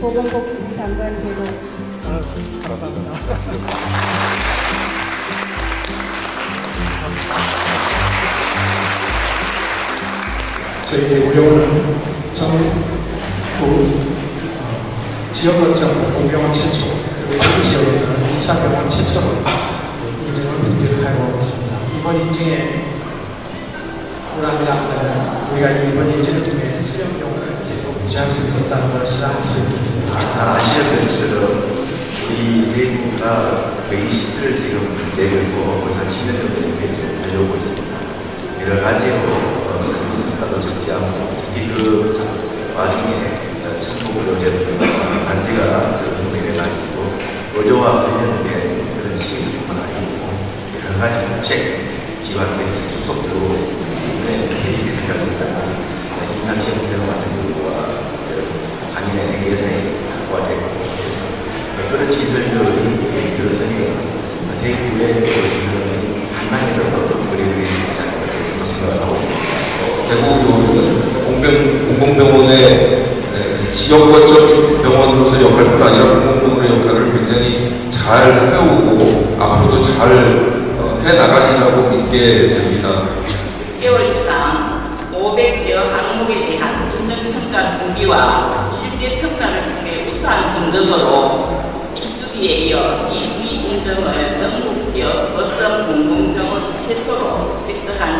보건복지부 장관 되고 저희 우려는 전국 지역거점 공병원 최초 그리고 이 지역에서는 2차 병원 최초로 인증을 획득하고 있습니다. 이번 인증에 보람이나 우리가 이번 인증을 통해 수련병원을 계속 유지할 수 있었다는 것을 알수 있겠습니다. 잘 아시는 것처럼 우리 대구가 120대를 지금 내밀고 벌써 10년 정도 이렇게 달려오고 있습니다. 여러 가지로 성과도 적지 않고 특히 그 와중에 천국 의료제 단지가 들어서게 가지고 의료와 관련된 그런 시기뿐만 아니고 여러 가지 국책 기관들이 계속 들어오고 있습니다. 그래서 그런 시설들이 들어서니 대구의 시설이 한강에 더 우리들이 생각을 하고 있습니다. 공병, 공공병원의 에, 지역 거점 병원으로서 역할뿐 아니라 공공병원의 역할을 굉장히 잘 해오고 앞으로도 잘 어, 해나가시라고 믿게 됩니다. 6개월 이상 500여 항목에 대한 인정평가 준비와 실제 평가를 통해 우수한 성적으로 2020기에 이어 이 위 인정을 전국 지역 거점 공공병원 최초로 획득한